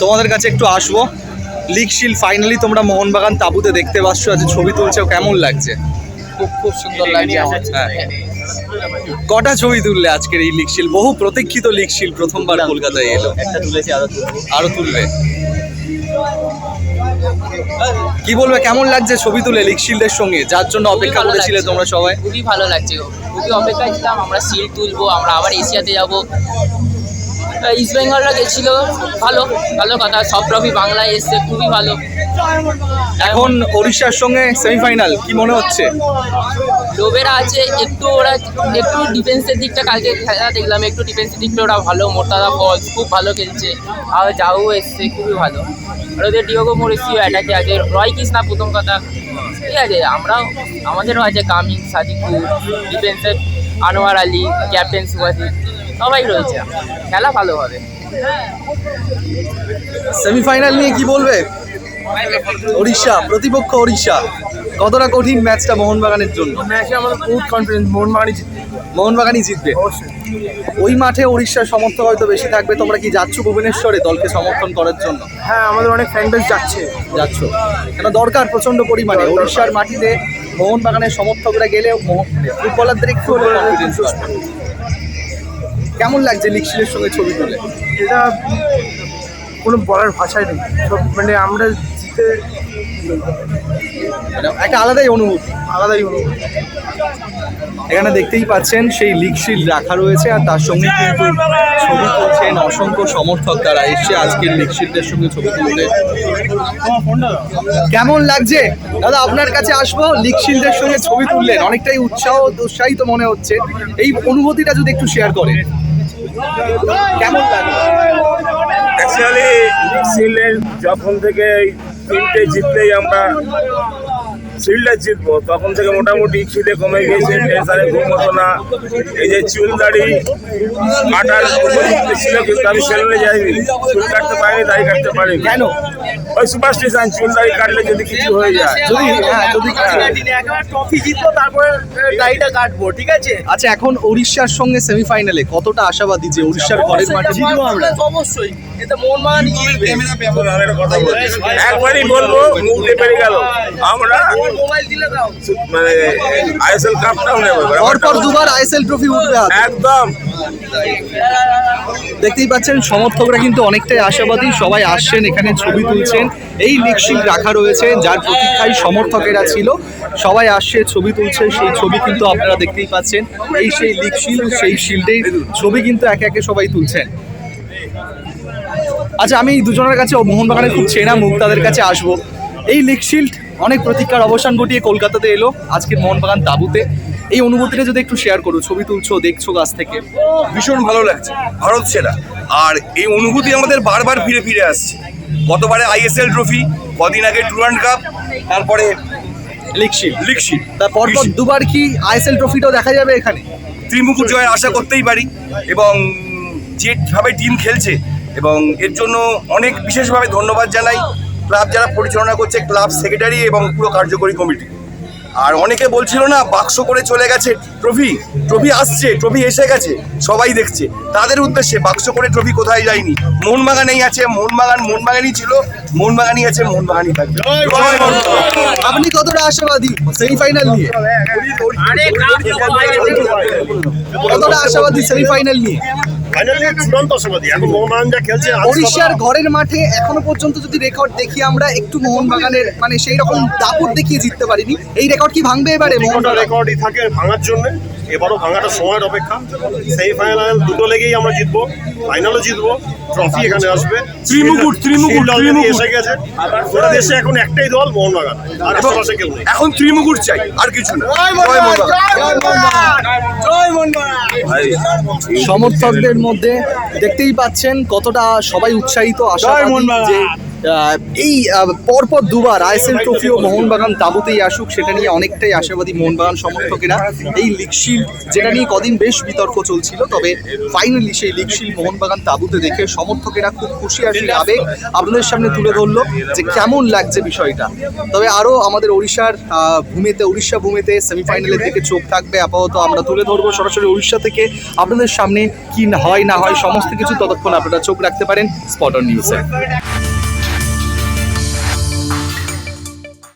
তোমাদের কাছে একটু আসব। লিগ শিল ফাইনালি তোমরা মোহনবাগান তাবুতে দেখতে পাচ্ছ আজ ছবি তুলছো কেমন লাগছে? খুব খুব সুন্দর লাগছে। আমার হ্যাঁ। কটা ছবি তুললে আজকের এই লিগ শিল? বহু প্রতীক্ষিত লিগ শিল প্রথমবার কলকাতায় এলো। একটা তুলেছি আরও তুলবো। আরও তুলবে। কি বলবে কেমন লাগছে ছবি তুলে লিগ শিল্ডের সঙ্গে? যার জন্য অপেক্ষা করেছিলে তোমরা সবাই। খুবই ভালো লাগছে। খুবই অপেক্ষায় ছিলাম আমরা সিল তুলবো আমরা আবার এশিয়াতে যাব। ইস্ট বেঙ্গলরা গেছিল। ভালো ভালো কথা। সব ট্রফি বাংলায় এসছে খুবই ভালো। এখন ওড়িশার সঙ্গে সেমিফাইনাল কি মনে হচ্ছে? লোবেরা আছে একটু ওরা একটু ডিফেন্সের দিকটা কালকে খেলা দেখলাম একটু ডিফেন্সের দিকটা ওরা ভালো মোর্তাদা ফলস খুব ভালো খেলছে। আর যাও এসছে খুবই ভালো। আর ওদের ডিওগো মরিসিও অ্যাটাকে আছে। রয় কৃষ্ণা প্রথম কথা। ঠিক আছে আমরাও আমাদেরও আছে কামিং সাদিকুর ডিফেন্সের আনোয়ার আলী ক্যাপ্টেন সুভাষিত সবাই রয়েছে। খেলা ভালো হবে। সেমিফাইনাল নিয়ে কি বলবে? ওড়িশা প্রতিপক্ষ ওড়িশা। কতটা কঠিন ম্যাচটা মোহনবাগানের জন্য? ম্যাচে আমাদের বহুত কনফিডেন্স মোহনবাগানই জিতবে। মোহনবাগানই জিতবে। ওই মাঠে ওড়িশার সমর্থক হয়তো বেশি থাকবে। তোমরা কি যাচ্ছ ভুবনেশ্বরে দলকে সমর্থন করার জন্য? হ্যাঁ আমাদের অনেক ফ্যান বেস যাচ্ছে। যাচ্ছ। কেন দরকার প্রচণ্ড পরিমাণে। ওড়িশার মাটিতে মোহনবাগানের সমর্থকরা গেলে ফুটবলারদের একটু কনফিডেন্স কেমন লাগছে লিকশিলের সঙ্গে ছবি তুলে? এটা কোনো বলার ভাষাই নেই। সব মানে আমরা জিতে একটা আলাদাই অনুভূতি। আলাদাই অনুভূতি। এখানে দেখতেই পাচ্ছেন সেই লিগ শিল্ড রাখা রয়েছে আর তার সঙ্গে কিন্তু ছবি তুলছেন অসংখ্য সমর্থক তারা এসছে আজকের লিগ শিল্ডের সঙ্গে ছবি তুলতে। কেমন লাগছে? দাদা আপনার কাছে আসব? লিগ শিল্ডের সঙ্গে ছবি তুললেন। অনেকটাই উৎসাহ উৎসাহিত মনে হচ্ছে। এই অনুভূতিটা যদি একটু শেয়ার করেন। কেমন লাগল অ্যাকচুয়ালি যখন থেকে এই তিনটে জিতলেই আমরা শিল্ডে জিতবো তখন থেকে মোটামুটি খিদে কমে গিয়েছে প্রেসারে ঘুম হতো না। এই যে চুল দাড়ি কাটার ছিল কিন্তু আমি সেলুনে যাইনি। চুল কাটতে পারিনি দাড়ি কাটতে পারিনি। কেন? ওই সুপারস্টিশন চুল দাড়ি কাটলে যদি কিছু হয়ে যায়। যদি হ্যাঁ যদি ট্রফি জিতবো তারপরে গাড়িটা কাটবো ঠিক আছে? আচ্ছা এখন উড়িষ্যার সঙ্গে সেমিফাইনালে কতটা আশাবাদী যে উড়িষ্যার ঘরের মাঠে জিতবো আমরা? অবশ্যই। এটা মোহনবাগান একবারই বলব মুখ দিয়ে বেরিয়ে গেল। আমরা মোবাইল দিলে দাও। মানে আইএসএল কাপটাও নেব। পরপর দুবার আইএসএল ট্রফি উঠবে একদম। দেখতেই পাচ্ছেন, সমর্থকরা কিন্তু অনেকটাই আশাবাদী। সবাই আসছেন, এখানে ছবি তুলছেন। এই লিগশিল রাখা রয়েছে, যার প্রতীক্ষায় সমর্থকেরা ছিল। সবাই আসছে, ছবি তুলছে, সেই ছবি কিন্তু আপনারা দেখতেই পাচ্ছেন। এই সেই লিগশিল সেই শিল্ডের ছবি কিন্তু একে একে সবাই তুলছেন। আচ্ছা আমি দুজনের কাছে মোহনবাগানের খুব চেনা মুখ, তাদের কাছে আসব। এই লিগ শিল্ড অনেক প্রতীক্ষার অবসান ঘটিয়ে কলকাতাতে এলো, আজকের মোহনবাগান তাবুতে। এই অনুভূতিটা যদি একটু শেয়ার করো ছবি তুলছো দেখছ কাছ থেকে। ভীষণ ভালো লাগছে ভারত সেরা। আর এই অনুভূতি আমাদের বারবার ফিরে ফিরে আসছে। গতবারে আইএসএল ট্রফি কদিন আগে টুরান্ড কাপ তারপরে লিগ শিল্ড লিগ শিল্ড তার পরপর দুবার কি আইএসএল ট্রফিটাও দেখা যাবে এখানে? ত্রিমুকুট জয়ের আশা করতেই পারি। এবং যেভাবে টিম খেলছে এবং এর জন্য অনেক বিশেষভাবে ধন্যবাদ জানাই। ক্লাব যারা পরিচালনা করছে ক্লাব সেক্রেটারি এবং পুরো কার্যকরী কমিটি আর অনেকে বলছিল না বাক্স করে চলে গেছে। ট্রফি ট্রফি আসছে ট্রফি এসে গেছে সবাই দেখছে। তাদের উদ্দেশ্যে বাক্স করে ট্রফি কোথায় যায়নি? মোহনবাগানেই আছে মোহনবাগান মোহনবাগানই ছিল মোহনবাগানই আছে মোহনবাগানই থাকবে। আপনি কতটা আশাবাদী সেমিফাইনাল নিয়ে? কতটা আশাবাদী সেমিফাইনাল নিয়ে? ফাইনালি চূড়ান্ত আশাবাদী এখন মোহনবাগান যা খেলছে আজ ওড়িশার ঘরের মাঠে এখনও পর্যন্ত যদি রেকর্ড দেখি আমরা একটু মোহনবাগানের মানে সেই রকম দাপট দেখিয়ে জিততে পারিনি। এই রেকর্ড কি ভাঙবে এবারে মোহনটা মোহনবাগান? রেকর্ডই থাকে ভাঙার জন্য। এবারও ভাঙাটা সময়ের অপেক্ষা। সেমিফাইনাল দুটো লেগেই আমরা জিতবো ফাইনালও জিতবো ট্রফি এখানে আসবে। ত্রিমুকুট, ত্রিমুকুট, ত্রিমুকুট। এসে গেছে। গোটা দেশে এখন একটাই দল মোহনবাগান। আর আশেপাশে কেউ নেই। এখন ত্রিমুকুট চাই আর কিছু না। ভাই সমর্থকদের মধ্যে দেখতেই পাচ্ছেন কতটা সবাই উৎসাহিত আশাবাদী যে এই পরপর দুবার আইএসএল ট্রফি ও মোহনবাগান তাবুতেই আসুক সেটা নিয়ে অনেকটাই আশাবাদী মোহনবাগান সমর্থকেরা। এই লিগশিল যেটা নিয়ে কদিন বেশ বিতর্ক চলছিল তবে ফাইনালি সেই লিগশিল মোহনবাগান তাবুতে দেখে সমর্থকেরা খুব খুশি আর সেই আবেগ আপনাদের সামনে তুলে ধরলো যে কেমন লাগছে বিষয়টা। তবে আরও আমাদের আহ, ভূমিতে উড়িষ্যা ভূমিতে সেমিফাইনালের দিকে চোখ থাকবে আপাতত আমরা তুলে ধরবো সরাসরি উড়িষ্যা থেকে। আপনাদের সামনে কি হয় না হয় সমস্ত কিছু ততক্ষণ আপনারা চোখ রাখতে পারেন স্পটন নিউজে।